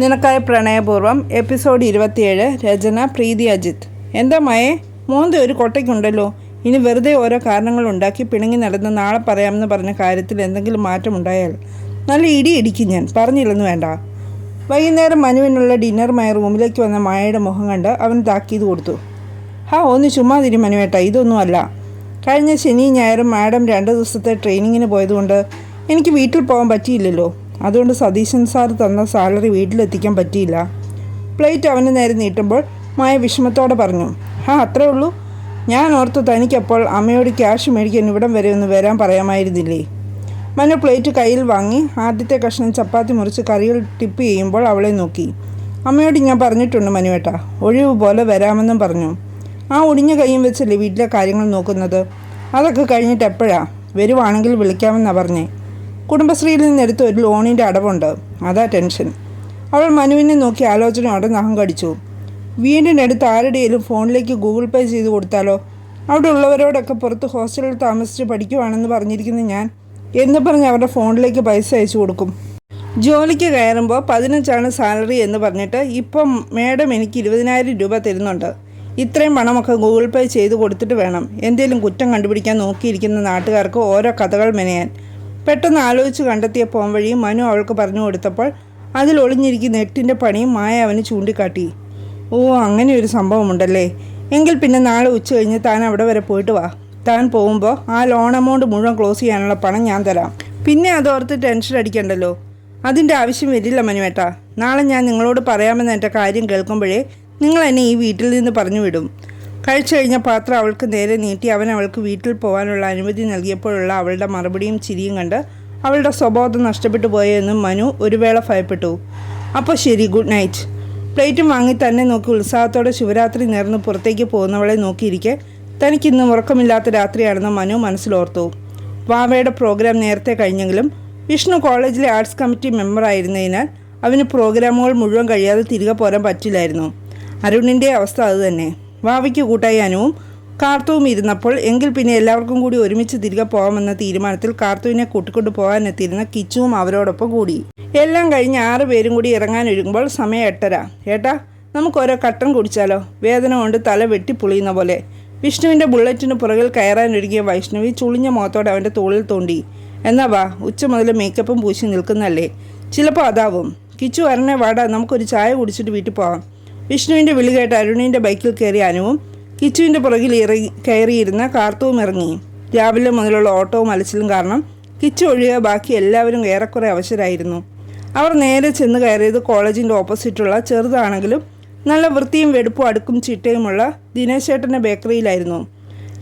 നിനക്കായ പ്രണയപൂർവം episode ഇരുപത്തിയേഴ് രചന പ്രീതി അജിത്. എന്താ മയെ? മോന്ത ഒരു കൊട്ടയ്ക്കുണ്ടല്ലോ. ഇനി വെറുതെ ഓരോ കാരണങ്ങൾ ഉണ്ടാക്കി പിണങ്ങി നടന്ന് നാളെ പറയാമെന്ന് പറഞ്ഞ കാര്യത്തിൽ എന്തെങ്കിലും മാറ്റമുണ്ടായാൽ നല്ല ഇടി ഇടിക്കും ഞാൻ. പറഞ്ഞില്ലെന്ന് വേണ്ട. വൈകുന്നേരം മനുവിനുള്ള ഡിന്നർ ഡിന്നറുമായി റൂമിലേക്ക് വന്ന മായയുടെ മുഖം കണ്ട് അവൻ താക്കീത് കൊടുത്തു. ഹാ ഒന്ന് ചുമ്മാതിരി മനുവേട്ട ഇതൊന്നുമല്ല കഴിഞ്ഞ ശനി ഞായറും മാഡം രണ്ട് ദിവസത്തെ ട്രെയിനിങ്ങിന് പോയതുകൊണ്ട് എനിക്ക് വീട്ടിൽ പോകാൻ പറ്റിയില്ലല്ലോ. അതുകൊണ്ട് സതീശൻ സാർ തന്ന സാലറി വീട്ടിലെത്തിക്കാൻ പറ്റിയില്ല. പ്ലേറ്റ് അവന് നേരെ നീട്ടുമ്പോൾ മായ വിഷമത്തോടെ പറഞ്ഞു ഹാ അത്രേ ഉള്ളൂ. ഞാൻ ഓർത്തു തനിക്കപ്പോൾ അമ്മയോട് ക്യാഷ് മേടിക്കാൻ ഇവിടം വരെ ഒന്ന് വരാൻ പറയാമായിരുന്നില്ലേ? മനു പ്ലേറ്റ് കയ്യിൽ വാങ്ങി ആദ്യത്തെ കഷ്ണം ചപ്പാത്തി മുറിച്ച് കറികൾ ടിപ്പ് ചെയ്യുമ്പോൾ അവളെ നോക്കി. അമ്മയോട് ഞാൻ പറഞ്ഞിട്ടുണ്ട് മനുവേട്ട ഒഴിവ് പോലെ വരാമെന്നും പറഞ്ഞു. ആ ഒടിഞ്ഞ കൈയും വെച്ചല്ലേ വീട്ടിലെ കാര്യങ്ങൾ നോക്കുന്നത്? അതൊക്കെ കഴിഞ്ഞിട്ട് എപ്പോഴാ? വരുവാണെങ്കിൽ വിളിക്കാമെന്നാണ് പറഞ്ഞേ. കുടുംബശ്രീയിൽ നിന്നെടുത്ത ഒരു ലോണിന്റെ അടവുണ്ട്. അതാ ടെൻഷൻ. അവൾ മനുവിനെ നോക്കി ആലോചനയോടെ നഖം കടിച്ചു വീടിനടുത്ത് ആരുടെയും ഫോണിലേക്ക് ഗൂഗിൾ പേ ചെയ്ത് കൊടുത്താലോ? അവിടെ ഉള്ളവരോടൊക്കെ പുറത്ത് ഹോസ്റ്റലിൽ താമസിച്ച് പഠിക്കുവാണെന്ന് പറഞ്ഞിരിക്കുന്ന ഞാൻ എന്ന് പറഞ്ഞ് അവരുടെ ഫോണിലേക്ക് പൈസ അയച്ചു കൊടുക്കും. ജോലിക്ക് കയറുമ്പോൾ പതിനഞ്ചാണ് സാലറി എന്ന് പറഞ്ഞിട്ട് ഇപ്പം മേഡം എനിക്ക് ഇരുപതിനായിരം രൂപ തരുന്നുണ്ട്. ഇത്രയും പണമൊക്കെ ഗൂഗിൾ പേ ചെയ്ത് കൊടുത്തിട്ട് വേണം. എന്തെങ്കിലും കുറ്റം കണ്ടുപിടിക്കാൻ നോക്കിയിരിക്കുന്ന നാട്ടുകാർക്ക് ഓരോ കഥകൾ മെനയാൻ. പെട്ടെന്ന് ആലോചിച്ച് കണ്ടെത്തിയ പോംവഴി മനു അവൾക്ക് പറഞ്ഞു കൊടുത്തപ്പോൾ അതിൽ ഒളിഞ്ഞിരിക്കുന്ന നെറ്റിന്റെ പണിയും മായ അവന് ചൂണ്ടിക്കാട്ടി. ഓ അങ്ങനെ ഒരു സംഭവമുണ്ടല്ലേ. എങ്കിൽ പിന്നെ നാളെ ഉച്ച കഴിഞ്ഞ് താൻ അവിടെ വരെ പോയിട്ട് വാ. താൻ പോകുമ്പോൾ ആ ലോൺ എമൗണ്ട് മുഴുവൻ ക്ലോസ് ചെയ്യാനുള്ള പണം ഞാൻ തരാം. പിന്നെ അതോർത്ത് ടെൻഷൻ അടിക്കണ്ടല്ലോ. അതിന്റെ ആവശ്യം വരില്ല മനുവേട്ട. നാളെ ഞാൻ നിങ്ങളോട് പറയാമെന്ന എന്റെ കാര്യം കേൾക്കുമ്പോഴേ നിങ്ങൾ എന്നെ ഈ വീട്ടിൽ നിന്ന് പറഞ്ഞു വിടും. കഴിച്ചു കഴിഞ്ഞ പാത്രം അവൾക്ക് നേരെ നീട്ടി അവൻ അവൾക്ക് വീട്ടിൽ പോകാനുള്ള അനുമതി നൽകിയപ്പോഴുള്ള അവളുടെ മറുപടിയും ചിരിയും കണ്ട് അവളുടെ സ്വബോധം നഷ്ടപ്പെട്ടു പോയെന്നും മനു ഒരു വേള ഭയപ്പെട്ടു. അപ്പോൾ ശരി ഗുഡ് നൈറ്റ്. പ്ലേറ്റും വാങ്ങി തന്നെ നോക്കി ഉത്സാഹത്തോടെ ശിവരാത്രി നേർന്ന് പുറത്തേക്ക് പോകുന്നവളെ നോക്കിയിരിക്കെ തനിക്കിന്ന് ഉറക്കമില്ലാത്ത രാത്രിയാണെന്ന് മനു മനസ്സിലോർത്തു. വാവയുടെ പ്രോഗ്രാം നേരത്തെ കഴിഞ്ഞെങ്കിലും വിഷ്ണു കോളേജിലെ ആർട്സ് കമ്മിറ്റി മെമ്പറായിരുന്നതിനാൽ അവന് പ്രോഗ്രാമുകൾ മുഴുവൻ കഴിയാതെ തിരികെ പോരാൻ പറ്റില്ലായിരുന്നു. അരുണിന്റെ അവസ്ഥ അതുതന്നെ വാവയ്ക്ക് കൂട്ടായി അനുവും കാർത്തുവും ഇരുന്നപ്പോൾ എങ്കിൽ പിന്നെ എല്ലാവർക്കും കൂടി ഒരുമിച്ച് തിരികെ പോകാമെന്ന തീരുമാനത്തിൽ കാർത്തുവിനെ കൂട്ടിക്കൊണ്ടു പോകാനെത്തിയിരുന്ന കിച്ചുവും അവരോടൊപ്പം കൂടി. എല്ലാം കഴിഞ്ഞ് ആറ് പേരും കൂടി ഇറങ്ങാനൊരുങ്ങുമ്പോൾ സമയം എട്ടര. ഏട്ടാ നമുക്ക് ഓരോ കട്ടൻ കുടിച്ചാലോ? വേദന കൊണ്ട് തല വെട്ടി പുളിയുന്ന പോലെ. വിഷ്ണുവിന്റെ ബുള്ളറ്റിന് പുറകിൽ കയറാനൊരുങ്ങിയ വൈഷ്ണവി ചുളിഞ്ഞ മുഖത്തോടെ അവന്റെ തോളിൽ തോണ്ടി. എന്നാ വാ ഉച്ച മുതൽ മേക്കപ്പും പൂശി നിൽക്കുന്നല്ലേ? ചിലപ്പോൾ അതാവും. കിച്ചു വരണേ വാടാ നമുക്കൊരു ചായ കുടിച്ചിട്ട് വീട്ടിൽ പോവാം. വിഷ്ണുവിന്റെ വിളി കേട്ട് അരുണിന്റെ ബൈക്കിൽ കയറി അനുവും കിച്ചുവിന്റെ പുറകിൽ ഇറങ്ങി കയറിയിരുന്ന കാർത്തവും ഇറങ്ങി. രാവിലെ മുതലുള്ള ഓട്ടവും അലച്ചിലും കാരണം കിച്ചു ഒഴികെ ബാക്കി എല്ലാവരും ഏറെക്കുറെ അവശരായിരുന്നു. അവർ നേരെ ചെന്ന് കയറിയത് കോളേജിന്റെ ഓപ്പോസിറ്റുള്ള ചെറുതാണെങ്കിലും നല്ല വൃത്തിയും വെടുപ്പും അടുക്കും ചിട്ടയുമുള്ള ദിനേശേട്ടന്റെ ബേക്കറിയിലായിരുന്നു.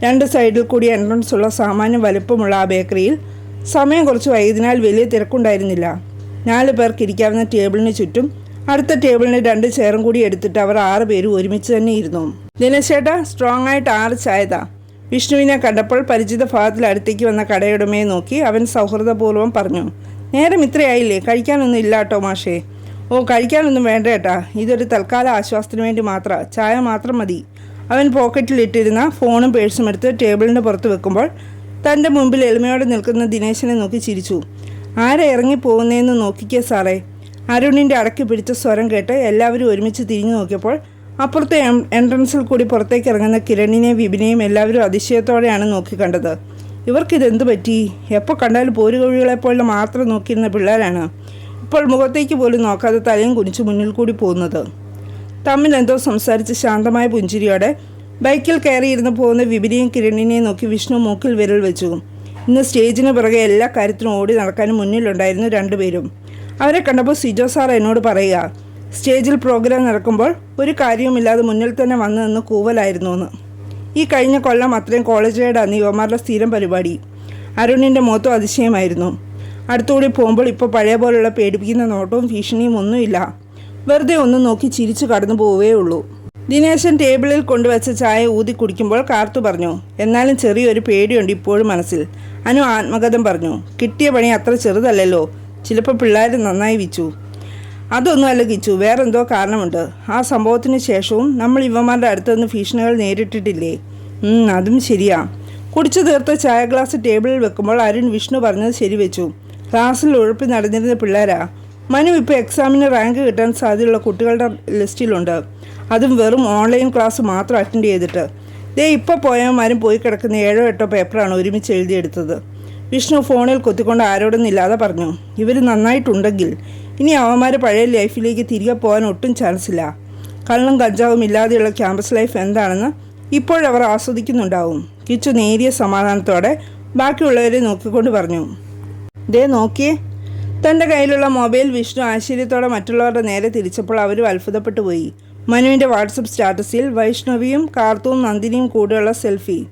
രണ്ട് സൈഡിൽ കൂടി എൻട്രൻസ് ഉള്ള സാമാന്യം വലുപ്പമുള്ള ആ ബേക്കറിയിൽ സമയം കുറച്ച് വൈകിയതിനാൽ വലിയ തിരക്കുണ്ടായിരുന്നില്ല. നാല് പേർക്ക് ഇരിക്കാവുന്ന ടേബിളിന് ചുറ്റും അടുത്ത ടേബിളിന് രണ്ട് ചെയറും കൂടി എടുത്തിട്ട് അവർ ആറ് പേരും ഒരുമിച്ച് തന്നെ ഇരുന്നു. ദിനശേട്ട സ്ട്രോങ് ആയിട്ട് ആറ് ചായതാ. വിഷ്ണുവിനെ കണ്ടപ്പോൾ പരിചിത ഭാഗത്തിൽ അടുത്തേക്ക് വന്ന കടയുടമയെ നോക്കി അവൻ സൗഹൃദപൂർവം പറഞ്ഞു നേരം ഇത്രയായില്ലേ? കഴിക്കാനൊന്നും ഇല്ല കേട്ടോ മാഷേ. ഓ കഴിക്കാനൊന്നും വേണ്ട ഏട്ടാ. ഇതൊരു തൽക്കാല ആശ്വാസത്തിന് വേണ്ടി മാത്രം. ചായ മാത്രം മതി. അവൻ പോക്കറ്റിൽ ഇട്ടിരുന്ന ഫോണും പേഴ്സും എടുത്ത് ടേബിളിന്റെ പുറത്ത് വെക്കുമ്പോൾ തന്റെ മുമ്പിൽ എളിമയോടെ നിൽക്കുന്ന ദിനേശനെ നോക്കി ചിരിച്ചു. ആരെ ഇറങ്ങി പോകുന്നതെന്ന് നോക്കിക്കേ സാറേ. അരുണിന്റെ അടക്കി പിടിച്ച സ്വരം കേട്ട് എല്ലാവരും ഒരുമിച്ച് തിരിഞ്ഞു നോക്കിയപ്പോൾ അപ്പുറത്തെ എൻട്രൻസിൽ കൂടി പുറത്തേക്ക് ഇറങ്ങുന്ന കിരണിനെ വിപിനെയും എല്ലാവരും അതിശയത്തോടെയാണ് നോക്കിക്കണ്ടത്. ഇവർക്കിതെന്ത് പറ്റി? എപ്പോൾ കണ്ടാലും പോരുകഴികളെപ്പോലെ മാത്രം നോക്കിയിരുന്ന പിള്ളേരാണ്. ഇപ്പോൾ മുഖത്തേക്ക് പോലും നോക്കാതെ തലയും കുനിച്ച് മുന്നിൽ കൂടി പോകുന്നത്. തമ്മിൽ എന്തോ സംസാരിച്ച് ശാന്തമായ പുഞ്ചിരിയോടെ ബൈക്കിൽ കയറിയിരുന്ന് പോകുന്ന വിപിനെയും കിരണിനെയും നോക്കി വിഷ്ണു മൂക്കിൽ വിരൽ വെച്ചു. ഇന്ന് സ്റ്റേജിന് പിറകെ എല്ലാ കാര്യത്തിനും ഓടി നടക്കാനും മുന്നിലുണ്ടായിരുന്നു രണ്ടുപേരും. അവരെ കണ്ടപ്പോൾ സിജോ സാർ എന്നോട് പറയുക സ്റ്റേജിൽ പ്രോഗ്രാം നടക്കുമ്പോൾ ഒരു കാര്യവുമില്ലാതെ മുന്നിൽ തന്നെ വന്നു നിന്ന് കൂവലായിരുന്നു എന്ന് ഈ കഴിഞ്ഞ കൊല്ലം അത്രയും കോളേജ് അന്ന് യുവമാരുടെ സ്ഥിരം പരിപാടി. അരുണിന്റെ മുഖത്തും അതിശയമായിരുന്നു. അടുത്തുകൂടി പോകുമ്പോൾ ഇപ്പോൾ പഴയ പോലുള്ള പേടിപ്പിക്കുന്ന നോട്ടവും ഭീഷണിയും ഒന്നുമില്ല. വെറുതെ ഒന്ന് നോക്കി ചിരിച്ചു കടന്നു പോവേ ഉള്ളൂ. ദിനേശൻ ടേബിളിൽ കൊണ്ടുവച്ച ചായ ഊതി കുടിക്കുമ്പോൾ കാർത്തു പറഞ്ഞു എന്നാലും ചെറിയൊരു പേടിയുണ്ട് ഇപ്പോഴും മനസ്സിൽ. അനു ആത്മകഥം പറഞ്ഞു കിട്ടിയ പണി അത്ര ചെറുതല്ലല്ലോ. ചിലപ്പോൾ പിള്ളേർ നന്നായി വിച്ചു. അതൊന്നും അല്ല കിച്ചു വേറെന്തോ കാരണമുണ്ട്. ആ സംഭവത്തിന് ശേഷവും നമ്മൾ ഇവന്മാരുടെ അടുത്തുനിന്ന് ഭീഷണികൾ നേരിട്ടിട്ടില്ലേ? അതും ശരിയാ. കുടിച്ചു തീർത്ത ചായ ഗ്ലാസ് ടേബിളിൽ വെക്കുമ്പോൾ അരുൺ വിഷ്ണു പറഞ്ഞത് ശരിവെച്ചു ക്ലാസ്സിൽ ഉഴപ്പി നടന്നിരുന്ന പിള്ളേരാ. മനു ഇപ്പോൾ എക്സാമിന് റാങ്ക് കിട്ടാൻ സാധ്യതയുള്ള കുട്ടികളുടെ ലിസ്റ്റിലുണ്ട്. അതും വെറും ഓൺലൈൻ ക്ലാസ് മാത്രം അറ്റൻഡ് ചെയ്തിട്ട്. ദേ ഇപ്പോൾ പോയവന്മാരും പോയി കിടക്കുന്ന ഏഴോ എട്ടോ പേപ്പറാണ് ഒരുമിച്ച് എഴുതിയെടുത്തത്. വിഷ്ണു ഫോണിൽ കൊത്തിക്കൊണ്ട് ആരോടൊന്നില്ലാതെ പറഞ്ഞു ഇവർ നന്നായിട്ടുണ്ടെങ്കിൽ ഇനി അവന്മാർ പഴയ ലൈഫിലേക്ക് തിരികെ പോകാൻ ഒട്ടും ചാൻസില്ല കള്ളും കഞ്ചാവും ഇല്ലാതെയുള്ള ക്യാമ്പസ് ലൈഫ് എന്താണെന്ന് ഇപ്പോഴവർ ആസ്വദിക്കുന്നുണ്ടാവും. കിച്ചു നേരിയ സമാധാനത്തോടെ ബാക്കിയുള്ളവരെ നോക്കിക്കൊണ്ട് പറഞ്ഞു ദേ നോക്കിയേ തന്റെ കയ്യിലുള്ള മൊബൈൽ വിഷ്ണു ആശ്ചര്യത്തോടെ മറ്റുള്ളവരുടെ നേരെ തിരിച്ചപ്പോൾ അവരും അത്ഭുതപ്പെട്ടു പോയി. മനുവിന്റെ വാട്സപ്പ് സ്റ്റാറ്റസിൽ വൈഷ്ണവിയും കാർത്തുവും നന്ദിനിയും കൂടെയുള്ള സെൽഫി.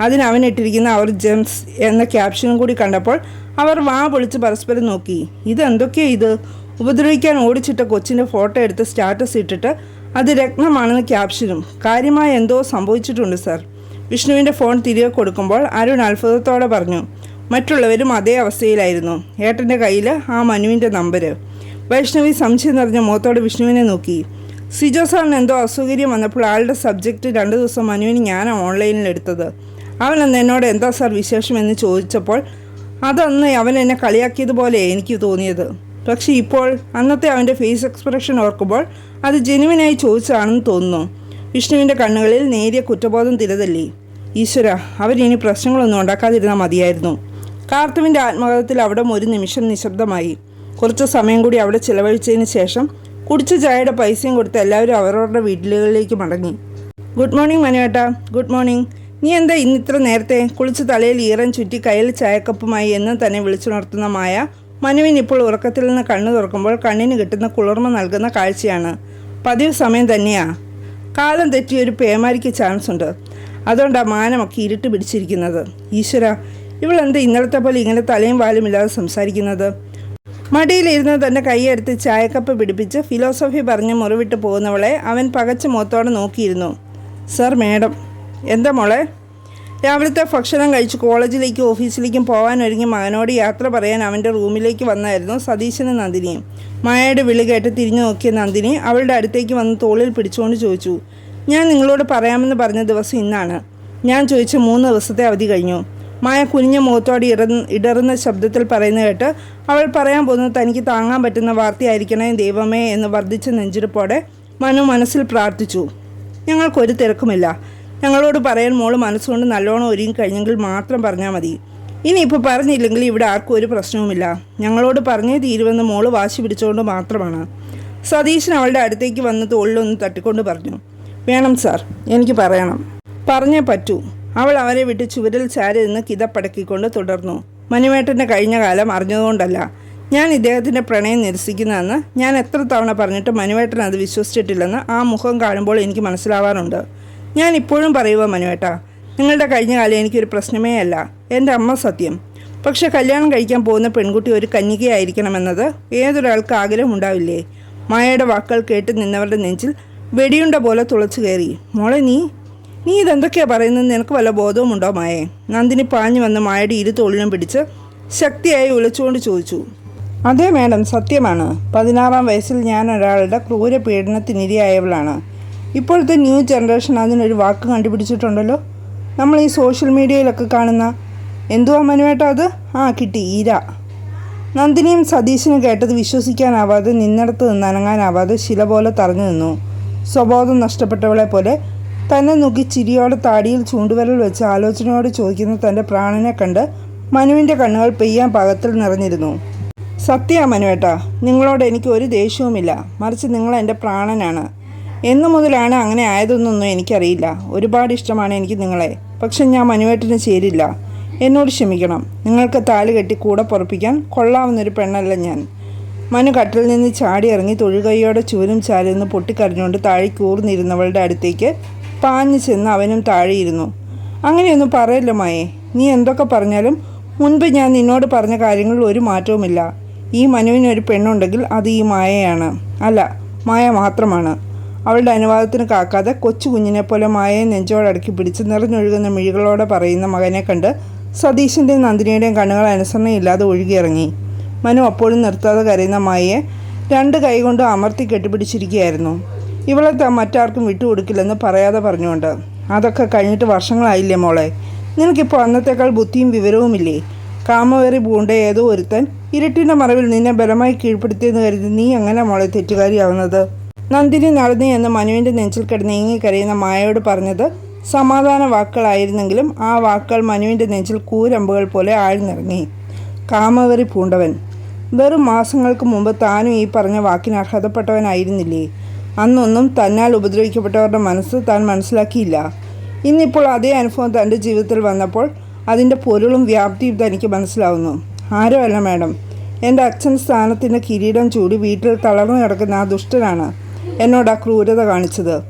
അതിന് അവൻ ഇട്ടിരിക്കുന്ന അവർ ജെംസ് എന്ന ക്യാപ്ഷനും കൂടി കണ്ടപ്പോൾ അവർ വാ പൊളിച്ച് പരസ്പരം നോക്കി. ഇതെന്തൊക്കെയാ ഇത്? ഉപദ്രവിക്കാൻ ഓടിച്ചിട്ട കൊച്ചിന്റെ ഫോട്ടോ എടുത്ത് സ്റ്റാറ്റസ് ഇട്ടിട്ട് അത് രത്നമാണെന്ന് ക്യാപ്ഷനും. കാര്യമായ എന്തോ സംഭവിച്ചിട്ടുണ്ട് സാർ. വിഷ്ണുവിന്റെ ഫോൺ തിരികെ കൊടുക്കുമ്പോൾ അരുൺ അത്ഭുതത്തോടെ പറഞ്ഞു മറ്റുള്ളവരും അതേ അവസ്ഥയിലായിരുന്നു. ഏട്ടന്റെ കയ്യിൽ ആ മനുവിന്റെ നമ്പർ വൈഷ്ണവി സംശയം നിറഞ്ഞ മുഖത്തോടെ വിഷ്ണുവിനെ നോക്കി. സിജോ സാറിന് എന്തോ അസൗകര്യം വന്നപ്പോൾ ആളുടെ സബ്ജക്റ്റ് രണ്ട് ദിവസം മനുവിന് ഞാനാണ് ഓൺലൈനിൽ എടുത്തത്. അവൻ അന്ന് എന്നോട് എന്താ സാർ വിശേഷമെന്ന് ചോദിച്ചപ്പോൾ അതന്ന് അവൻ എന്നെ കളിയാക്കിയതുപോലെ എനിക്ക് തോന്നിയത്. പക്ഷേ ഇപ്പോൾ അന്നത്തെ അവന്റെ ഫേസ് എക്സ്പ്രഷൻ ഓർക്കുമ്പോൾ അത് ജെനുവിനായി ചോദിച്ചതാണെന്ന് തോന്നുന്നു. വിഷ്ണുവിന്റെ കണ്ണുകളിൽ നേരിയ കുറ്റബോധം തിരതല്ലി. ഈശ്വര അവരിനി പ്രശ്നങ്ങളൊന്നും ഉണ്ടാക്കാതിരുന്നാൽ മതിയായിരുന്നു. കാർത്തുവിന്റെ ആത്മകഥത്തിൽ അവിടെ ഒരു നിമിഷം നിശബ്ദമായി. കുറച്ച് സമയം കൂടി അവിടെ ചിലവഴിച്ചതിന് ശേഷം കുടിച്ച ചായയുടെ പൈസയും കൊടുത്ത് എല്ലാവരും അവരവരുടെ വീട്ടിലുകളിലേക്ക് മടങ്ങി. Good morning മനുവേട്ട. Good morning. നീ എന്താ ഇന്ന് ഇത്ര നേരത്തെ കുളിച്ച് തലയിൽ ഈറൻ ചുറ്റി കയ്യിൽ ചായക്കപ്പുമായി എന്നും തന്നെ വിളിച്ചുണർത്തുന്ന മായ? മനുവിൻ ഇപ്പോൾ ഉറക്കത്തിൽ നിന്ന് കണ്ണു തുറക്കുമ്പോൾ കണ്ണിന് കിട്ടുന്ന കുളിർമ നൽകുന്ന കാഴ്ചയാണ്. പതിവ് സമയം തന്നെയാ. കാലം തെറ്റി ഒരു പേമാരിക്ക് ചാൻസ് ഉണ്ട്. അതുകൊണ്ടാണ് മാനമൊക്കെ ഇരുട്ട് പിടിച്ചിരിക്കുന്നത്. ഈശ്വര ഇവളെന്ത് ഇന്നലത്തെ പോലെ ഇങ്ങനെ തലയും വാലും ഇല്ലാതെ സംസാരിക്കുന്നത്? മടിയിലിരുന്ന് തന്റെ കൈയെടുത്ത് ചായക്കപ്പ് പിടിപ്പിച്ച് ഫിലോസഫി പറഞ്ഞ് മുറിവിട്ട് പോകുന്നവളെ അവൻ പകച്ച മുഖത്തോടെ നോക്കിയിരുന്നു. സർ മേഡം എന്താ മോളെ? രാവിലത്തെ ഭക്ഷണം കഴിച്ച് കോളേജിലേക്കും ഓഫീസിലേക്കും പോകാൻ ഒരുങ്ങി മകനോട് യാത്ര പറയാൻ അവന്റെ റൂമിലേക്ക് വന്നായിരുന്നു സതീശനും നന്ദിനിയും. മായയുടെ വിളി കേട്ട് തിരിഞ്ഞു നോക്കിയ നന്ദിനി അവളുടെ അടുത്തേക്ക് വന്ന് തോളിൽ പിടിച്ചുകൊണ്ട് ചോദിച്ചു ഞാൻ നിങ്ങളോട് പറയാമെന്ന് പറഞ്ഞ ദിവസം ഇന്നാണ്. ഞാൻ ചോദിച്ച മൂന്ന് ദിവസത്തെ അവധി കഴിഞ്ഞു മായ കുനിഞ്ഞ മുഖത്തോടെ ഇറ ഇടറുന്ന ശബ്ദത്തിൽ പറയുന്ന കേട്ട് അവൾ പറയാൻ പോകുന്നത് തനിക്ക് താങ്ങാൻ പറ്റുന്ന വാർത്തയായിരിക്കണേ ദൈവമേ എന്ന് വർദ്ധിച്ച നെഞ്ചിരിപ്പോടെ മനു മനസ്സിൽ പ്രാർത്ഥിച്ചു ഞങ്ങൾക്കൊരു തിരക്കുമില്ല. ഞങ്ങളോട് പറയാൻ മോൾ മനസ്സുകൊണ്ട് നല്ലോണം ഒരുങ്ങി കഴിഞ്ഞെങ്കിൽ മാത്രം പറഞ്ഞാൽ മതി. ഇനിയിപ്പോൾ പറഞ്ഞില്ലെങ്കിൽ ഇവിടെ ആർക്കും ഒരു പ്രശ്നവുമില്ല. ഞങ്ങളോട് പറഞ്ഞേ തീരുമെന്ന് മോൾ വാശി പിടിച്ചുകൊണ്ട് മാത്രമാണ്. സതീശൻ അവളുടെ അടുത്തേക്ക് വന്ന് തോളിലൊന്ന് തട്ടിക്കൊണ്ട് പറഞ്ഞു വേണം സാർ എനിക്ക് പറയണം. പറഞ്ഞേ പറ്റൂ. അവൾ അവരെ വിട്ട് ചുവരിൽ ചാരി നിന്ന് കിതപ്പടക്കിക്കൊണ്ട് തുടർന്നു. മനുവേട്ടന്റെ കഴിഞ്ഞ കാലം അറിഞ്ഞതുകൊണ്ടല്ല ഞാൻ ഇദ്ദേഹത്തിന്റെ പ്രണയം നിരസിക്കുന്നതെന്ന് ഞാൻ എത്ര തവണ പറഞ്ഞിട്ട് മനുവേട്ടൻ അത് വിശ്വസിച്ചിട്ടില്ലെന്ന് ആ മുഖം കാണുമ്പോൾ എനിക്ക് മനസ്സിലാവാറുണ്ട്. ഞാൻ ഇപ്പോഴും പറയുക മനുവേട്ട നിങ്ങളുടെ കഴിഞ്ഞ കാലം എനിക്കൊരു പ്രശ്നമേ അല്ല. എന്റെ അമ്മ സത്യം. പക്ഷെ കല്യാണം കഴിക്കാൻ പോകുന്ന പെൺകുട്ടി ഒരു കന്യകയായിരിക്കണമെന്നത് ഏതൊരാൾക്ക് ആഗ്രഹമുണ്ടാവില്ലേ? മായയുടെ വാക്കുകൾ കേട്ട് നിന്നവരുടെ നെഞ്ചിൽ വെടിയുണ്ട പോലെ തുളച്ചു കയറി. മോളെ നീ നീ ഇതെന്തൊക്കെയാ പറയുന്നത് നിനക്ക് വല്ല ബോധവുമുണ്ടോ മായേ? നന്ദിനി പാഞ്ഞു വന്ന് മായയുടെ ഇരു തോളിനും പിടിച്ച് ശക്തിയായി ഉലച്ചുകൊണ്ട് ചോദിച്ചു. അതെ മാഡം സത്യമാണ്. പതിനാറാം വയസ്സിൽ ഞാൻ ഒരാളുടെ ക്രൂര പീഡനത്തിനിരയായവളാണ് ഇപ്പോഴത്തെ ന്യൂ ജനറേഷൻ അതിനൊരു വാക്ക് കണ്ടുപിടിച്ചിട്ടുണ്ടല്ലോ. നമ്മൾ ഈ സോഷ്യൽ മീഡിയയിലൊക്കെ കാണുന്ന എന്തുവാ മനുവേട്ടാ അത്? ആ കിട്ടി ഈര. നന്ദിനിയും സതീശനും കേട്ടത് വിശ്വസിക്കാനാവാതെ നിന്നിടത്ത് നിന്ന് അനങ്ങാനാവാതെ ശില പോലെ തറഞ്ഞു നിന്നു. സ്വബോധം നഷ്ടപ്പെട്ടവളെ പോലെ തന്നെ നോക്കി ചിരിയോടെ താടിയിൽ ചൂണ്ടുവിരൽ വെച്ച് ആലോചനയോട് ചോദിക്കുന്ന തന്റെ പ്രാണനെ കണ്ട് മനുവിന്റെ കണ്ണുകൾ പെയ്യാൻ പാകത്തിൽ നിറഞ്ഞിരുന്നു. സത്യ മനുവേട്ടാ നിങ്ങളോട് എനിക്ക് ഒരു ദേഷ്യവുമില്ല. മറിച്ച് നിങ്ങൾ എന്റെ പ്രാണനാണ്. എന്നു മുതലാണ് അങ്ങനെ ആയതെന്നൊന്നും എനിക്കറിയില്ല. ഒരുപാട് ഇഷ്ടമാണ് എനിക്ക് നിങ്ങളെ. പക്ഷെ ഞാൻ മനുവേട്ടന് ചേരില്ല. എന്നോട് ക്ഷമിക്കണം. നിങ്ങൾക്ക് താലി കെട്ടി കൂടെ പൊറപ്പിക്കാൻ കൊള്ളാവുന്നൊരു പെണ്ണല്ല ഞാൻ. മനു കട്ടിൽ നിന്ന് ചാടി ഇറങ്ങി തൊഴുകൈയോടെ ചൂരും ചാരുന്ന് പൊട്ടിക്കരഞ്ഞുകൊണ്ട് താഴെ കൂർന്നിരുന്നവളുടെ അടുത്തേക്ക് പാഞ്ഞു ചെന്ന് അവനും താഴെയിരുന്നു അങ്ങനെയൊന്നും പറയല്ലോ മായേ? നീ എന്തൊക്കെ പറഞ്ഞാലും മുൻപ് ഞാൻ നിന്നോട് പറഞ്ഞ കാര്യങ്ങളിൽ ഒരു മാറ്റവുമില്ല. ഈ മനുവിന് ഒരു പെണ്ണുണ്ടെങ്കിൽ അത് ഈ മായയാണ്. അല്ല മായ മാത്രമാണ്. അവളുടെ അനുവാദത്തിന് കാക്കാതെ കൊച്ചു കുഞ്ഞിനെ പോലെ മായയെ നെഞ്ചോടക്കി പിടിച്ച് നിറഞ്ഞൊഴുകുന്ന മിഴികളോടെ പറയുന്ന മകനെ കണ്ട് സതീശന്റെയും നന്ദിനിയുടെയും കണ്ണുകൾ അനുസരണയില്ലാതെ ഒഴുകിയിറങ്ങി. മനു അപ്പോഴും നിർത്താതെ കരയുന്ന മായയെ രണ്ട് കൈകൊണ്ട് അമർത്തി കെട്ടിപ്പിടിച്ചിരിക്കുകയായിരുന്നു. ഇവളെ മറ്റാർക്കും വിട്ടുകൊടുക്കില്ലെന്ന് പറയാതെ പറഞ്ഞുകൊണ്ട്. അതൊക്കെ കഴിഞ്ഞിട്ട് വർഷങ്ങളായില്ലേ മോളെ? നിനക്കിപ്പോൾ അന്നത്തേക്കാൾ ബുദ്ധിയും വിവരവുമില്ലേ? കാമവേറി പൂണ്ട ഏതോ ഒരുത്തൻ ഇരുട്ടിന്റെ മറവിൽ നിന്നെ ബലമായി കീഴ്പ്പെടുത്തിയെന്ന് കരുതി നീ എങ്ങനെ മോളെ തെറ്റുകാരിയാവുന്നത്? നന്ദിനി നടന്നു എന്ന് മനുവിന്റെ നെഞ്ചിൽ കിടന്ന് ഏങ്ങിക്കരയുന്ന മായയോട് പറഞ്ഞത് സമാധാന വാക്കുകളായിരുന്നെങ്കിലും ആ വാക്കുകൾ മനുവിന്റെ നെഞ്ചിൽ കൂരമ്പുകൾ പോലെ ആഴ്ന്നിറങ്ങി. കാമവെറി പൂണ്ടവൻ. വെറും മാസങ്ങൾക്ക് മുമ്പ് താനും ഈ പറഞ്ഞ വാക്കിന് അർഹതപ്പെട്ടവനായിരുന്നില്ലേ? അന്നൊന്നും തന്നാൽ ഉപദ്രവിക്കപ്പെട്ടവരുടെ മനസ്സ് താൻ മനസ്സിലാക്കിയില്ല. ഇന്നിപ്പോൾ അതേ അനുഭവം തന്റെ ജീവിതത്തിൽ വന്നപ്പോൾ അതിന്റെ പൊരുളും വ്യാപ്തിയും തനിക്ക് മനസ്സിലാവുന്നു. ആരോ അല്ല മാഡം. എന്റെ അച്ഛൻ സ്ഥാനത്തിന്റെ കിരീടം ചൂടി വീട്ടിൽ തളർന്നു കിടക്കുന്ന ആ ദുഷ്ടനാണ്. എന്നോട് ആ ക്രൂരത കാണിച്ചത്.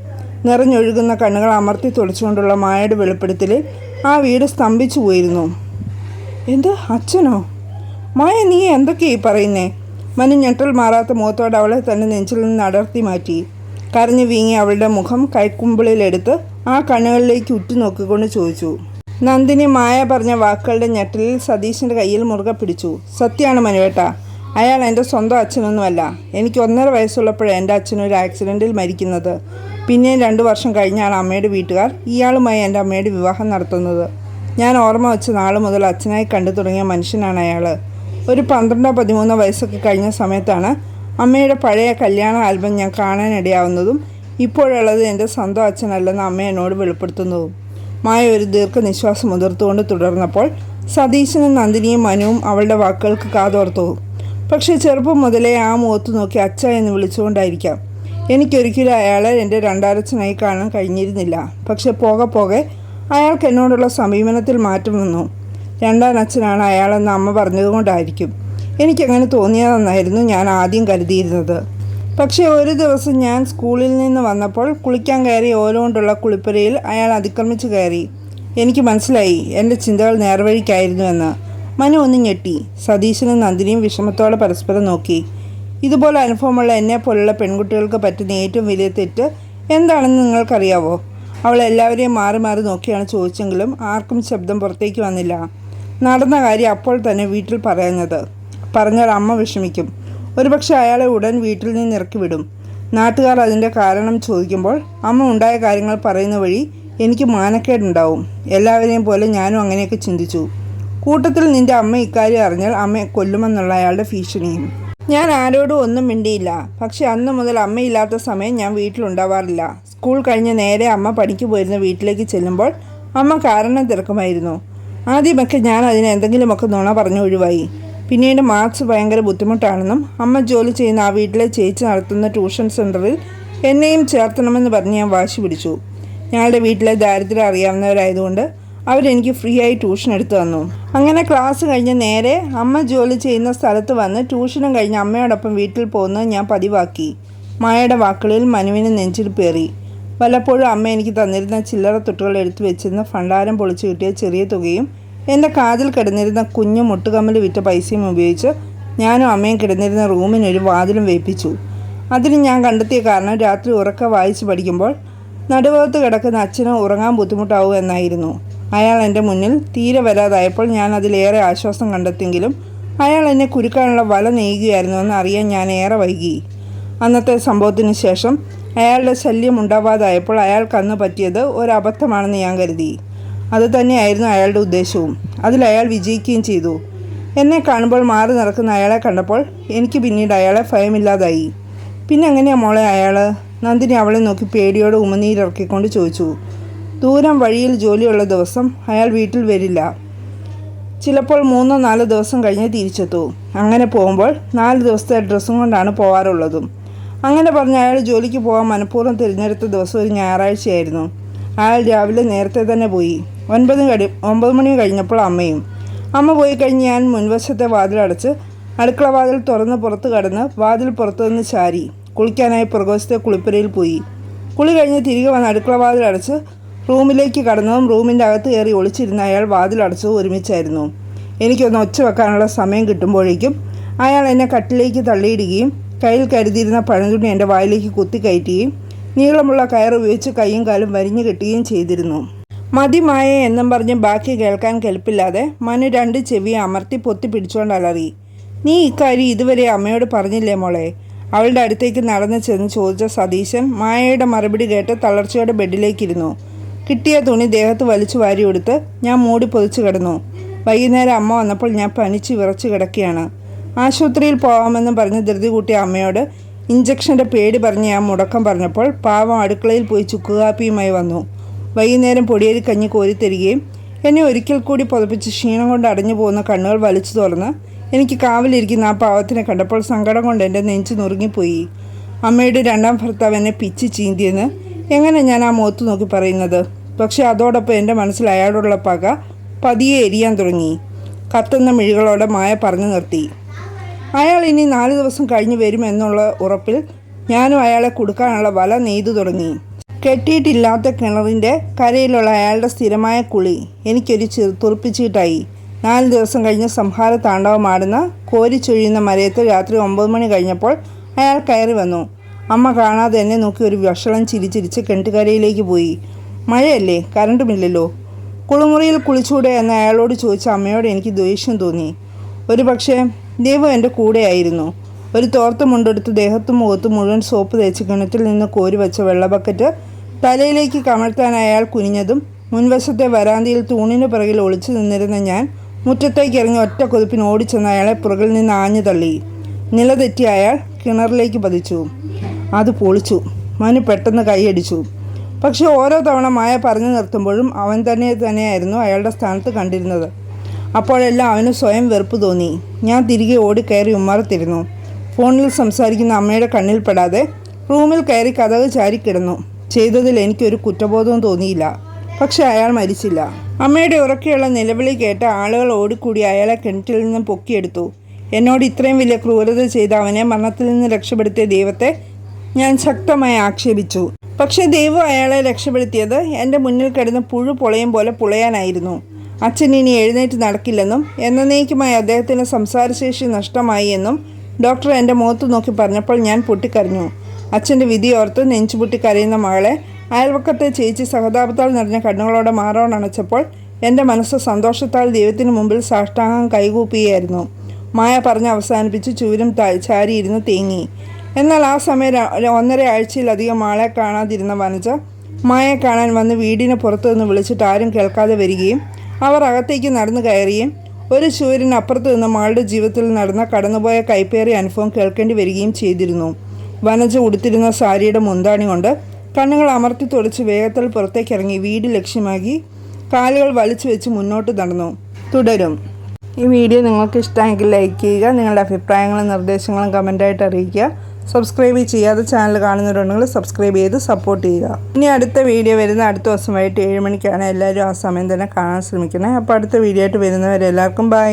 നിറഞ്ഞൊഴുകുന്ന കണ്ണുകൾ അമർത്തി തുളച്ചുകൊണ്ടുള്ള മായയുടെ വെളിപ്പെടുത്തിൽ ആ വീട് സ്തംഭിച്ചു പോയിരുന്നു. എന്ത്? അച്ഛനോ? മായ നീ എന്തൊക്കെയായി പറയുന്നേ? മനു ഞെട്ടൽ മാറാത്ത മുഖത്തോടെ അവളെ തന്റെ നെഞ്ചിൽ നിന്ന് അടർത്തി മാറ്റി. കരഞ്ഞു വീങ്ങി അവളുടെ മുഖം കൈക്കുമ്പിളിലെടുത്ത് ആ കണ്ണുകളിലേക്ക് ഉറ്റുനോക്കിക്കൊണ്ട് ചോദിച്ചു. നന്ദിനി മായ പറഞ്ഞ വാക്കുകളുടെ ഞെട്ടലിൽ സതീശന്റെ കയ്യിൽ മുറുകെ പിടിച്ചു. സത്യമാണ് മനുവേട്ട അയാൾ എന്റെ സ്വന്തം അച്ഛനൊന്നുമല്ല. എനിക്ക് ഒന്നര വയസ്സുള്ളപ്പോഴേ എന്റെ അച്ഛൻ ഒരു ആക്സിഡന്റിൽ മരിക്കുന്നത്. പിന്നെയും രണ്ട് വർഷം കഴിഞ്ഞാണ് അമ്മയുടെ വീട്ടുകാർ ഇയാളുമായി എന്റെ അമ്മയുടെ വിവാഹം നടത്തുന്നത്. ഞാൻ ഓർമ്മ വെച്ച നാൾ മുതൽ അച്ഛനായി കണ്ടു തുടങ്ങിയ മനുഷ്യനാണ് അയാൾ ഒരു പന്ത്രണ്ടോ പതിമൂന്നോ വയസ്സൊക്കെ കഴിഞ്ഞ സമയത്താണ് അമ്മയുടെ പഴയ കല്യാണ ആൽബം ഞാൻ കാണാനിടയാവുന്നതും ഇപ്പോഴുള്ളത് എന്റെ സ്വന്തം അച്ഛനല്ലെന്ന് അമ്മ എന്നോട് വെളിപ്പെടുത്തുന്നതും. മായ ഒരു ദീർഘനിശ്വാസം മുതിർത്തുകൊണ്ട് തുടർന്നപ്പോൾ സതീശനും നന്ദിനിയും മനുവും അവളുടെ വാക്കുകൾക്ക് കാതോർത്തു. പക്ഷേ ചെറുപ്പം മുതലേ ആ മുഖത്ത് നോക്കി അച്ഛ എന്ന് വിളിച്ചുകൊണ്ടായിരിക്കാം. എനിക്കൊരിക്കലും അയാളെ എന്റെ രണ്ടാരച്ഛനായി കാണാൻ കഴിഞ്ഞിരുന്നില്ല. പക്ഷെ പോകെ പോകെ അയാൾക്ക് എന്നോടുള്ള സമീപനത്തിൽ മാറ്റം വന്നു. രണ്ടാം അച്ഛനാണ് അയാളെന്ന് അമ്മ പറഞ്ഞതുകൊണ്ടായിരിക്കും. എനിക്കങ്ങനെ തോന്നിയതെന്നായിരുന്നു ഞാൻ ആദ്യം കരുതിയിരുന്നത്. പക്ഷേ ഒരു ദിവസം ഞാൻ സ്കൂളിൽ നിന്ന് വന്നപ്പോൾ കുളിക്കാൻ കയറി ഓരോണ്ടുള്ള കുളിപ്പുരയിൽ അയാൾ അതിക്രമിച്ച് കയറി. എനിക്ക് മനസ്സിലായി എന്റെ ചിന്തകൾ നേർവഴിക്കായിരുന്നുവെന്ന് മനു ഒന്ന് ഞെട്ടി. സതീശനും നന്ദിനിയും വിഷമത്തോടെ പരസ്പരം നോക്കി. ഇതുപോലെ അനുഭവമുള്ള എന്നെ പോലുള്ള പെൺകുട്ടികൾക്ക് പറ്റുന്ന ഏറ്റവും വലിയ തെറ്റ് എന്താണെന്ന് നിങ്ങൾക്കറിയാവോ? അവൾ എല്ലാവരെയും മാറി മാറി നോക്കിയാണ് ചോദിച്ചെങ്കിലും ആർക്കും ശബ്ദം പുറത്തേക്ക് വന്നില്ല. നടന്ന കാര്യം അപ്പോൾ തന്നെ വീട്ടിൽ പറയുന്നത്. പറഞ്ഞാൽ അമ്മ വിഷമിക്കും. ഒരുപക്ഷെ അയാളെ ഉടൻ വീട്ടിൽ നിന്ന് ഇറക്കി വിടും. നാട്ടുകാർ അതിന്റെ കാരണം ചോദിക്കുമ്പോൾ അമ്മ ഉണ്ടായ കാര്യങ്ങൾ പറയുന്ന വഴി എനിക്ക് മാനക്കേടുണ്ടാവും. എല്ലാവരെയും പോലെ ഞാനും അങ്ങനെയൊക്കെ ചിന്തിച്ചു. കൂട്ടത്തിൽ നിന്റെ അമ്മ ഇക്കാര്യം അറിഞ്ഞാൽ അമ്മയെ കൊല്ലുമെന്നുള്ള അയാളുടെ ഭീഷണിയും. ഞാൻ ആരോടും ഒന്നും മിണ്ടിയില്ല. പക്ഷെ അന്ന് മുതൽ അമ്മയില്ലാത്ത സമയം ഞാൻ വീട്ടിലുണ്ടാവാറില്ല. സ്കൂൾ കഴിഞ്ഞ് നേരെ അമ്മ പണിക്ക് പോയിരുന്ന വീട്ടിലേക്ക് ചെല്ലുമ്പോൾ അമ്മ കാരണം തിരക്കുമായിരുന്നു. ആദ്യമൊക്കെ ഞാൻ അതിന് എന്തെങ്കിലുമൊക്കെ നുണ പറഞ്ഞു ഒഴിവായി. പിന്നീട് മാർക്സ് ഭയങ്കര ബുദ്ധിമുട്ടാണെന്നും അമ്മ ജോലി ചെയ്യുന്ന ആ വീട്ടിലെ ചേച്ചി നടത്തുന്ന ട്യൂഷൻ സെന്ററിൽ എന്നെയും ചേർത്തണമെന്ന് പറഞ്ഞ് ഞാൻ വാശി പിടിച്ചു. ഞങ്ങളുടെ വീട്ടിലെ ദാരിദ്ര്യം അറിയാവുന്നവരായതുകൊണ്ട് അവരെനിക്ക് ഫ്രീ ആയി ട്യൂഷൻ എടുത്തു തന്നു. അങ്ങനെ ക്ലാസ് കഴിഞ്ഞ് നേരെ അമ്മ ജോലി ചെയ്യുന്ന സ്ഥലത്ത് വന്ന് ട്യൂഷനും കഴിഞ്ഞ് അമ്മയോടൊപ്പം വീട്ടിൽ പോകുന്നത് ഞാൻ പതിവാക്കി. മായയുടെ വാക്കുകളിൽ മനുവിന് നെഞ്ചിൽ പേറി. വല്ലപ്പോഴും അമ്മ എനിക്ക് തന്നിരുന്ന ചില്ലറ തൊട്ടുകൾ എടുത്തു വെച്ചിരുന്ന ഭണ്ഡാരം പൊളിച്ചു കിട്ടിയ ചെറിയ തുകയും എന്റെ കാതിൽ കിടന്നിരുന്ന കുഞ്ഞു മുട്ടുകമ്മൽ വിറ്റ പൈസയും ഉപയോഗിച്ച് ഞാനും അമ്മയും കിടന്നിരുന്ന റൂമിനൊരു വാതിലും വേപ്പിച്ചു. അതിന് ഞാൻ കണ്ടെത്തിയ കാരണം രാത്രി ഉറക്ക വായിച്ച് പഠിക്കുമ്പോൾ നടുവകത്ത് കിടക്കുന്ന അച്ഛന് ഉറങ്ങാൻ ബുദ്ധിമുട്ടാവൂ എന്നായിരുന്നു. അയാൾ എന്റെ മുന്നിൽ തീരെ വരാതായപ്പോൾ ഞാൻ അതിലേറെ ആശ്വാസം കണ്ടെത്തിയെങ്കിലും അയാൾ എന്നെ കുരുക്കാനുള്ള വല നെയ്യുകയായിരുന്നുവെന്ന് അറിയാൻ ഞാൻ ഏറെ വൈകി. അന്നത്തെ സംഭവത്തിന് ശേഷം അയാളുടെ ശല്യം ഉണ്ടാവാതായപ്പോൾ അയാൾ അന്ന് പറ്റിയത് ഒരബദ്ധമാണെന്ന് ഞാൻ കരുതി. അത് തന്നെയായിരുന്നു അയാളുടെ ഉദ്ദേശവും. അതിൽ അയാൾ വിജയിക്കുകയും ചെയ്തു. എന്നെ കാണുമ്പോൾ മാറി നടക്കുന്ന അയാളെ കണ്ടപ്പോൾ എനിക്ക് പിന്നീട് അയാളെ ഭയമില്ലാതായി. പിന്നെ എങ്ങനെയാ മോളെ അയാൾ നന്ദിനി അവളെ നോക്കി പേടിയോടെ ഉമനീരിറക്കിക്കൊണ്ട് ചോദിച്ചു. ദൂരം വഴിയിൽ ജോലിയുള്ള ദിവസം അയാൾ വീട്ടിൽ വരില്ല. ചിലപ്പോൾ മൂന്നോ നാലോ ദിവസം കഴിഞ്ഞ് തിരിച്ചെത്തൂ. അങ്ങനെ പോകുമ്പോൾ നാല് ദിവസത്തെ ഡ്രസ്സും കൊണ്ടാണ് പോകാറുള്ളതും അങ്ങനെ പറഞ്ഞ് അയാൾ ജോലിക്ക് പോകാൻ മനഃപൂർവം തിരഞ്ഞെടുത്ത ദിവസം ഒരു ഞായറാഴ്ചയായിരുന്നു. അയാൾ രാവിലെ നേരത്തെ തന്നെ പോയി. ഒൻപത് കഴി ഒമ്പത് മണി കഴിഞ്ഞപ്പോൾ അമ്മയും. അമ്മ പോയി കഴിഞ്ഞ് ഞാൻ മുൻവശത്തെ വാതിലടച്ച് അടുക്കള വാതിൽ തുറന്ന് പുറത്ത് കടന്ന് വാതിൽ പുറത്തു നിന്ന് ചാരി കുളിക്കാനായി പുറകുവശത്തെ കുളിപ്പുരയിൽ പോയി. കുളി കഴിഞ്ഞ് തിരികെ വന്ന് അടുക്കള വാതിലടച്ച് റൂമിലേക്ക് കടന്നതും റൂമിന്റെ അകത്ത് കയറി ഒളിച്ചിരുന്ന അയാൾ വാതിലടച്ചതും ഒരുമിച്ചായിരുന്നു. എനിക്കൊന്ന് ഒച്ച വെക്കാനുള്ള സമയം കിട്ടുമ്പോഴേക്കും അയാൾ എന്നെ കട്ടിലേക്ക് തള്ളിയിടുകയും കയ്യിൽ കരുതിയിരുന്ന പഴന്തുണി എന്റെ വായിലേക്ക് കുത്തിക്കയറ്റുകയും നീളമുള്ള കയർ ഉപയോഗിച്ച് കൈയും കാലും വരിഞ്ഞു കെട്ടുകയും ചെയ്തിരുന്നു. മതിമായ എന്നും പറഞ്ഞ് ബാക്കി കേൾക്കാൻ കെൽപ്പില്ലാതെ മനു രണ്ട് ചെവി അമർത്തി പൊത്തി പിടിച്ചുകൊണ്ട് അലറി. നീ ഇക്കാര്യം ഇതുവരെ അമ്മയോട് പറഞ്ഞില്ലേ മോളെ? അവളുടെ അടുത്തേക്ക് നടന്നു ചെന്ന് ചോദിച്ച സതീശൻ മായയുടെ മറുപടി കേട്ട് തളർച്ചയോടെ ബെഡിലേക്കിരുന്നു. കിട്ടിയ തുണി ദേഹത്ത് വലിച്ചു വാരി കൊടുത്ത് ഞാൻ മൂടി പൊതിച്ചു കിടന്നു. വൈകുന്നേരം അമ്മ വന്നപ്പോൾ ഞാൻ പനിച്ച് വിറച്ച് കിടക്കുകയാണ്. ആശുപത്രിയിൽ പോകാമെന്ന് പറഞ്ഞ് ധൃതി കൂട്ടിയ അമ്മയോട് ഇഞ്ചക്ഷന്റെ പേടി പറഞ്ഞ് ഞാൻ മുടക്കം പറഞ്ഞപ്പോൾ പാവം അടുക്കളയിൽ പോയി ചുക്കുകാപ്പിയുമായി വന്നു. വൈകുന്നേരം പൊടിയേരി കഞ്ഞി കോരിത്തരികയും എന്നെ ഒരിക്കൽ കൂടി പുതപ്പിച്ച് ക്ഷീണം കൊണ്ട് അടഞ്ഞു പോകുന്ന കണ്ണുകൾ വലിച്ചു തുറന്ന് എനിക്ക് കാവലിരിക്കുന്ന ആ പാവത്തിനെ കണ്ടപ്പോൾ സങ്കടം കൊണ്ട് എന്റെ നെഞ്ചു നുറുങ്ങിപ്പോയി. അമ്മയുടെ രണ്ടാം ഭർത്താവ് എന്നെ പിച്ച് ചീന്തിയെന്ന് എങ്ങനെ ഞാൻ ആ മുഖത്ത് നോക്കി പറയുന്നത്? പക്ഷെ അതോടൊപ്പം എന്റെ മനസ്സിൽ അയാളോടുള്ള പക പതിയെ എരിയാൻ തുടങ്ങി. കത്തുന്ന മിഴികളോടെ മായ പറഞ്ഞു നിർത്തി. അയാൾ ഇനി നാല് ദിവസം കഴിഞ്ഞ് വരുമെന്നുള്ള ഉറപ്പിൽ ഞാനും അയാളെ കൊടുക്കാനുള്ള വല നെയ്തു തുടങ്ങി. കെട്ടിയിട്ടില്ലാത്ത കിണറിന്റെ കരയിലുള്ള അയാളുടെ സ്ഥിരമായ കുളി എനിക്കൊരു ചെറു തുറപ്പിച്ചിട്ടായി നാല് ദിവസം കഴിഞ്ഞ് സംഹാര താണ്ഡവമാടുന്ന കോരിച്ചൊഴിയുന്ന മരയത്ത് രാത്രി ഒമ്പത് മണി കഴിഞ്ഞപ്പോൾ അയാൾ കയറി വന്നു. അമ്മ കാണാതെ എന്നെ നോക്കി ഒരു വഷളം ചിരിച്ചിരിച്ച് കെട്ടുകരയിലേക്ക് പോയി. മഴയല്ലേ? കറണ്ടുമില്ലല്ലോ കുളിമുറിയിൽ കുളിച്ചൂടെ എന്ന് അയാളോട് ചോദിച്ച അമ്മയോട് എനിക്ക് ദേഷ്യം തോന്നി. ഒരു പക്ഷേ ദൈവം എന്റെ കൂടെയായിരുന്നു ഒരു തോർത്ത് മുണ്ടെടുത്ത് ദേഹത്തും മുഖത്തും മുഴുവൻ സോപ്പ് തേച്ച് കിണറ്റിൽ നിന്ന് കോരി വെച്ച വെള്ള ബക്കറ്റ് തലയിലേക്ക് കമഴ്ത്താൻ അയാൾ കുനിഞ്ഞതും മുൻവശത്തെ വരാന്തിയിൽ തൂണിന് പിറകിൽ ഒളിച്ചു നിന്നിരുന്ന ഞാൻ മുറ്റത്തേക്ക് ഇറങ്ങി ഒറ്റ കൊതുപ്പിന് ഓടിച്ചെന്ന് അയാളെ പുറകിൽ നിന്ന് ആഞ്ഞു തള്ളി. നിലതെറ്റി അയാൾ കിണറിലേക്ക് പതിച്ചു. അത് പൊളിച്ചു. മനു പെട്ടെന്ന് കൈയടിച്ചു. പക്ഷെ ഓരോ തവണ മായ പറഞ്ഞു നിർത്തുമ്പോഴും അവൻ തന്നെ തന്നെയായിരുന്നു അയാളുടെ സ്ഥാനത്ത് കണ്ടിരുന്നത്. അപ്പോഴെല്ലാം അവന് സ്വയം വെറുപ്പ് തോന്നി. ഞാൻ തിരികെ ഓടി കയറി ഉമ്മറത്തിരുന്നു. ഫോണിൽ സംസാരിക്കുന്ന അമ്മയുടെ കണ്ണിൽ പെടാതെ റൂമിൽ കയറി കഥക് ചാരിക്കിടന്നു. ചെയ്തതിൽ എനിക്കൊരു കുറ്റബോധവും തോന്നിയില്ല. പക്ഷെ അയാൾ മരിച്ചില്ല. അമ്മയുടെ ഉറക്കെയുള്ള നിലവിളി കേട്ട ആളുകൾ ഓടിക്കൂടി അയാളെ കിണറ്റിൽ നിന്നും പൊക്കിയെടുത്തു. എന്നോട് ഇത്രയും വലിയ ക്രൂരത ചെയ്ത അവനെ മരണത്തിൽ നിന്ന് രക്ഷപ്പെടുത്തിയ ദൈവത്തെ ഞാൻ ശക്തമായി ആക്ഷേപിച്ചു. പക്ഷേ ദൈവം അയാളെ രക്ഷപ്പെടുത്തിയത് എന്റെ മുന്നിൽ കിടന്ന് പുഴു പൊളയും പോലെ പുളയാനായിരുന്നു. അച്ഛൻ ഇനി എഴുന്നേറ്റ് നടക്കില്ലെന്നും എന്നേക്കുമായി അദ്ദേഹത്തിന് സംസാരശേഷി നഷ്ടമായി എന്നും ഡോക്ടർ എന്റെ മുഖത്ത് നോക്കി പറഞ്ഞപ്പോൾ ഞാൻ പൊട്ടിക്കരഞ്ഞു. അച്ഛന്റെ വിധി ഓർത്ത് നെഞ്ചുപൊട്ടി കരയുന്ന മകളെ അയൽവക്കത്തെ ചേച്ചി സഹതാപത്താൽ നിറഞ്ഞ കണ്ണുകളോടെ മാറോണണച്ചപ്പോൾ എന്റെ മനസ്സ് സന്തോഷത്താൽ ദൈവത്തിന് മുമ്പിൽ സാഷ്ടാംഗം കൈകൂപ്പിയായിരുന്നു മായ പറഞ്ഞ് അവസാനിപ്പിച്ച് ചൂരും ചാരിയിരുന്ന് തേങ്ങി. എന്നാൽ ആ സമയം ഒന്നര ആഴ്ചയിലധികം ആളെ കാണാതിരുന്ന വനജ മായെ കാണാൻ വന്ന് വീടിന് പുറത്തു നിന്ന് വിളിച്ചിട്ട് ആരും കേൾക്കാതെ വരികയും അവർ അകത്തേക്ക് നടന്നു കയറുകയും ഒരു സൂര്യൻ അപ്പുറത്ത് നിന്ന് മാളുടെ ജീവിതത്തിൽ നടന്ന കടന്നുപോയ കൈപ്പേറിയ അനുഭവം കേൾക്കേണ്ടി വരികയും ചെയ്തിരുന്നു. വനജ ഉടുത്തിരുന്ന സാരിയുടെ മുന്താണി കൊണ്ട് കണ്ണുകൾ അമർത്തി തുളച്ച് വേഗത്തിൽ പുറത്തേക്ക് ഇറങ്ങി വീട് ലക്ഷ്യമാക്കി കാലുകൾ വലിച്ചു വെച്ച് മുന്നോട്ട് നടന്നു. തുടരും. ഈ വീഡിയോ നിങ്ങൾക്ക് ഇഷ്ടമെങ്കിൽ ലൈക്ക് ചെയ്യുക നിങ്ങളുടെ അഭിപ്രായങ്ങളും നിർദ്ദേശങ്ങളും കമന്റായിട്ട് അറിയിക്കുക. സബ്സ്ക്രൈബ് ചെയ്യാതെ ചാനൽ കാണുന്നവരുണ്ടെങ്കിൽ സബ്സ്ക്രൈബ് ചെയ്ത് സപ്പോർട്ട് ചെയ്യുക. ഇനി അടുത്ത വീഡിയോ വരുന്ന അടുത്ത ദിവസം വൈകിട്ട് ഏഴ് മണിക്കാണ് എല്ലാവരും ആ സമയം തന്നെ കാണാൻ ശ്രമിക്കുന്നത്. അപ്പോൾ അടുത്ത വീഡിയോ ആയിട്ട് വരുന്നവരെല്ലാവർക്കും ബൈ